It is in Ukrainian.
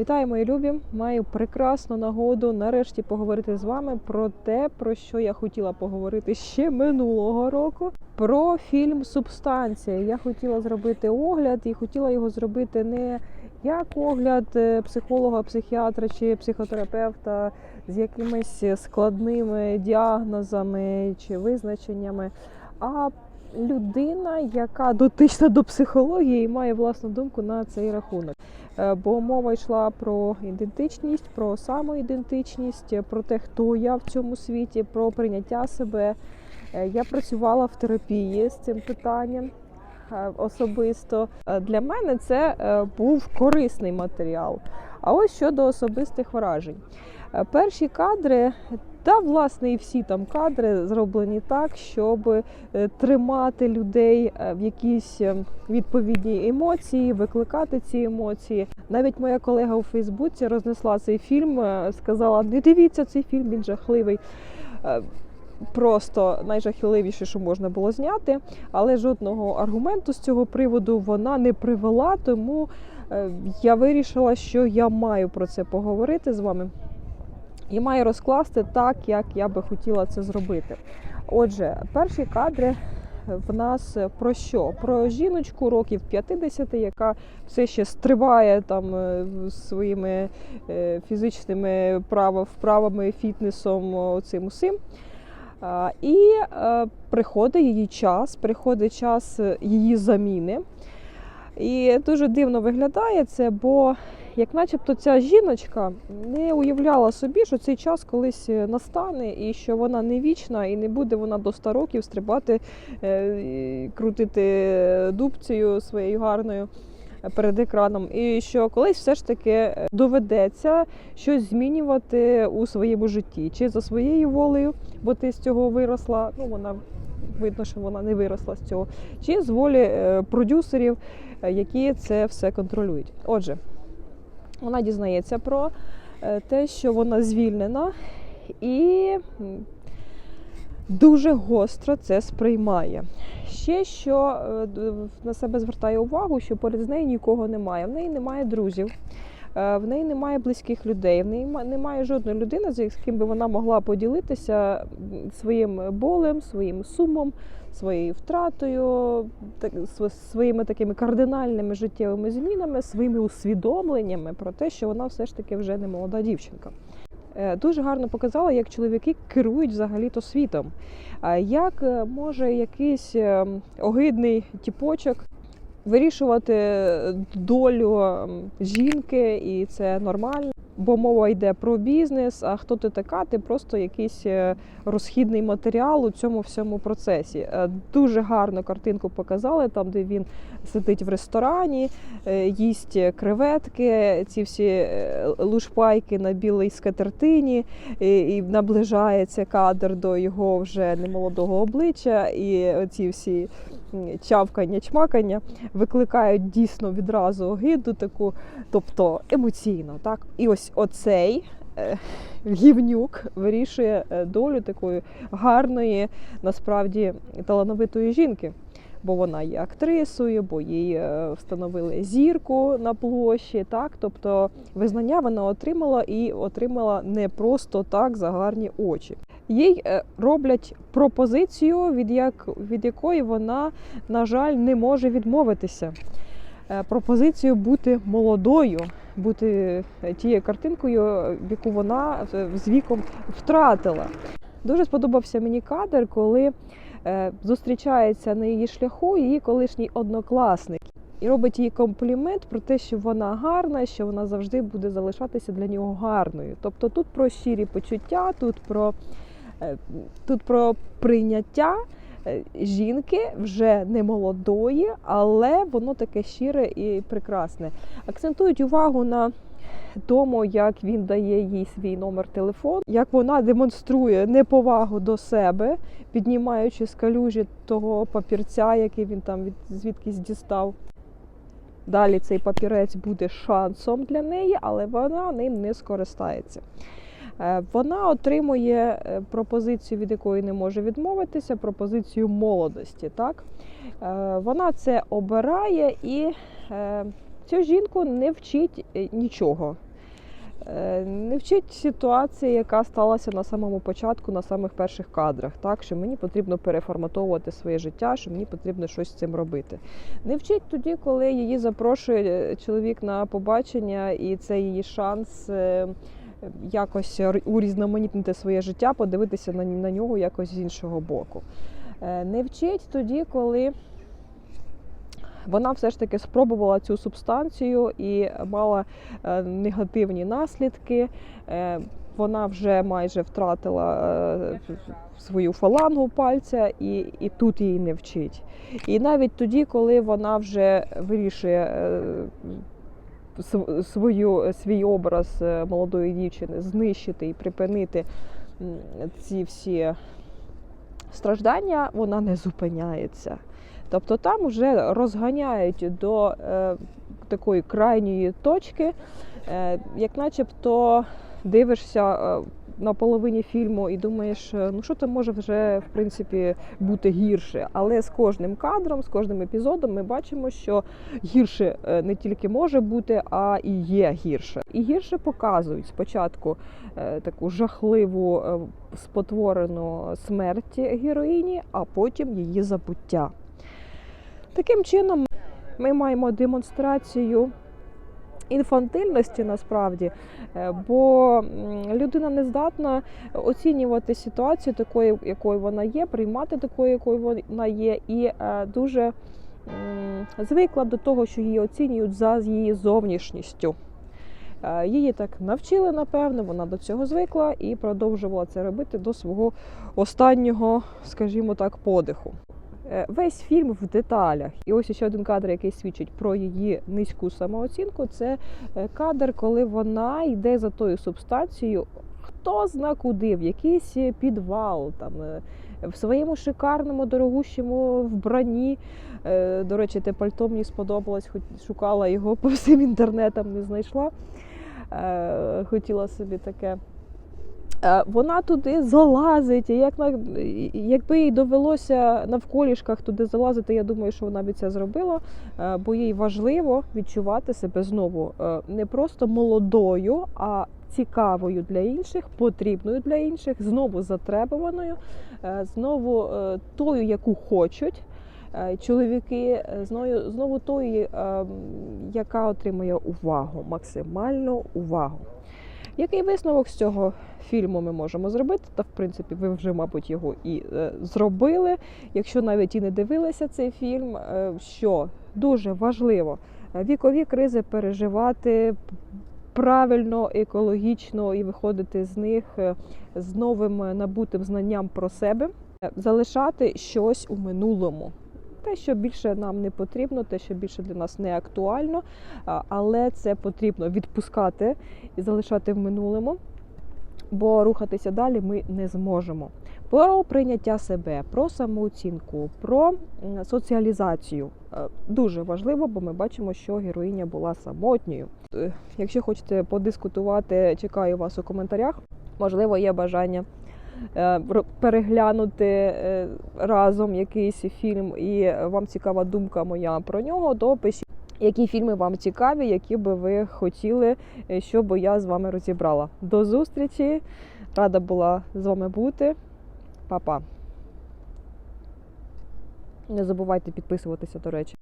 Вітаю, мої любі! Маю прекрасну нагоду нарешті поговорити з вами про те, про що я хотіла поговорити ще минулого року. Про фільм Субстанція. Я хотіла зробити огляд і хотіла його зробити не як огляд е, психолога, психіатра чи психотерапевта з якимись складними діагнозами чи визначеннями, а людина, яка дотична до психології і має власну думку на цей рахунок. Е, Бо мова йшла про ідентичність, про самоідентичність, про те, хто я в цьому світі, про прийняття себе. Е, Я працювала в терапії з цим питанням е, особисто. Для мене це був корисний матеріал. А ось щодо особистих вражень. Перші кадри, та власне і всі там кадри зроблені так, щоб е, тримати людей е, в якісь е, відповідні емоції, викликати ці емоції. Навіть моя колега у Фейсбуці рознесла цей фільм, сказала: не дивіться цей фільм, він жахливий. Просто найжахливіше, що можна було зняти, але жодного аргументу з цього приводу вона не привела. Тому я вирішила, що я маю про це поговорити з вами і маю розкласти так, як я би хотіла це зробити. Отже, перші кадри в нас про що? Про жіночку років 50, яка все ще стрибає там е, своїми е, фізичними вправами, фітнесом, оцим усім. І е, приходить її час, приходить час її заміни. І дуже дивно виглядає це, бо як начебто ця жіночка не уявляла собі, що цей час колись е, настане, і що вона не вічна, і не буде вона до 100 років стрибати, е, крутити дубцею своєю гарною перед екраном. І що колись все ж таки е, доведеться щось змінювати у своєму житті, чи за своєю волею, бо ти з цього виросла. Ну вона видно, що вона не виросла з цього, чи з волі е, продюсерів, е, які це все контролюють. Отже, вона дізнається про е, те, що вона звільнена, і дуже гостро це сприймає. Ще що на себе звертає увагу, що поряд з нею нікого немає. В неї немає друзів, в неї немає близьких людей, в неї ма- немає жодної людини, з ким би вона могла поділитися своїм болем, своїм сумом, своєю втратою, так, своїми такими кардинальними життєвими змінами, своїми усвідомленнями про те, що вона все ж таки вже не молода дівчинка. Е, Дуже гарно показала, як чоловіки керують взагалі-то світом. А Як е, може якийсь е, огидний тіпочок вирішувати долю ем, жінки, і це нормально, бо мова йде про бізнес. А хто ти така? Ти просто якийсь е, розхідний матеріал у цьому всьому процесі. Е, Дуже гарно картинку показали, там, де він сидить в ресторані, е, їсть креветки, ці всі лушпайки на білій скатертині, і, наближається кадр до його вже немолодого обличчя, і оці всі чавкання, чмакання викликають дійсно відразу огиду таку, тобто емоційно. Так? І ось оцей. е, Гівнюк вирішує е, долю такої гарної, насправді талановитої жінки бо вона є актрисою, бо їй е, встановили зірку на площі. Так, тобто визнання вона отримала і отримала не просто так за гарні очі. Їй е, роблять пропозицію, від, як, від якої вона, на жаль, не може відмовитися. Е, Пропозицію бути молодою, бути тією картинкою, яку вона з віком втратила. Дуже сподобався мені кадр, коли зустрічається на її шляху її колишній однокласник і робить їй комплімент про те, що вона гарна, що вона завжди буде залишатися для нього гарною. Тобто тут про щирі почуття, тут про, е, тут про прийняття е, жінки вже не молодої, але воно таке щире і прекрасне. Акцентують увагу на тому, як він дає їй свій номер телефону, як вона демонструє неповагу до себе, піднімаючи з калюжі того папірця, який він там від звідкись дістав. Далі цей папірець буде шансом для неї, але вона ним не скористається. Е, Вона отримує е, пропозицію, від якої не може відмовитися, пропозицію молодості. Так? Е, Вона це обирає і цю жінку не вчить е, нічого. Е, Не вчить ситуація, яка сталася на самому початку, на самих перших кадрах, так що мені потрібно переформатовувати своє життя, що мені потрібно щось з цим робити. Не вчить тоді, коли її запрошує чоловік на побачення, і це її шанс е, якось урізноманітнити своє життя, подивитися на, нього якось з іншого боку. Е, Не вчить тоді, коли вона все ж таки спробувала цю субстанцію і мала е, негативні наслідки. Е, Вона вже майже втратила е, свою фалангу пальця, і, і тут її не вчить. І навіть тоді, коли вона вже вирішує свою, свій образ молодої дівчини знищити і припинити ці всі страждання, вона не зупиняється. Тобто там вже розганяють до е, такої крайньої точки, е, як начебто дивишся е, на половині фільму і думаєш, е, ну що там може вже в принципі бути гірше. Але з кожним кадром, з кожним епізодом ми бачимо, що гірше е, не тільки може бути, а і є гірше. І гірше показують спочатку е, таку жахливу спотворену смерть героїні, а потім її забуття. Таким чином, ми маємо демонстрацію інфантильності насправді, е, бо людина не здатна оцінювати ситуацію такою, якою вона є, приймати такою, якою вона є, і е, дуже звикла до того, що її оцінюють за її зовнішністю. Е, Її так навчили, напевно, вона до цього звикла і продовжувала це робити до свого останнього, скажімо так, подиху. Е, Весь фільм в деталях. І ось ще один кадр, який свідчить про її низьку самооцінку. Це е, кадр, коли вона йде за тою субстанцією, хто зна куди, в якийсь підвал, там е, в своєму шикарному дорогущому вбранні. Е, До речі, те пальто мені сподобалось, хоч шукала його по всім інтернетам, не знайшла. Е, Хотіла собі таке. Е, Вона туди залазить, і як якби їй довелося навколішках туди залазити, я думаю, що вона б це зробила, е, бо їй важливо відчувати себе знову е, не просто молодою, а цікавою для інших, потрібною для інших, знову затребуваною, знову тою, яку хочуть. Чоловіки знову, знову тої, е, яка отримує увагу, максимальну увагу. Який висновок з цього фільму ми можемо зробити? Та в принципі, ви вже, мабуть, його і е, зробили. Якщо навіть і не дивилися цей фільм, е, що дуже важливо е, вікові кризи переживати правильно, екологічно і виходити з них е, з новим набутим знанням про себе, Е, залишати щось у минулому. Те, що більше нам не потрібно, те, що більше для нас не актуально, але це потрібно відпускати і залишати в минулому, бо рухатися далі ми не зможемо. Про прийняття себе, про самооцінку, про соціалізацію Е, дуже важливо, бо ми бачимо, що героїня була самотньою. Е, Якщо хочете подискутувати, чекаю вас у коментарях. Можливо, є бажання переглянути е, разом якийсь фільм, і вам цікава думка моя про нього, то пишіть, які фільми вам цікаві, які би ви хотіли, е, щоб я з вами розібрала. До зустрічі! Рада була з вами бути. Па-па! Не забувайте підписуватися, до речі.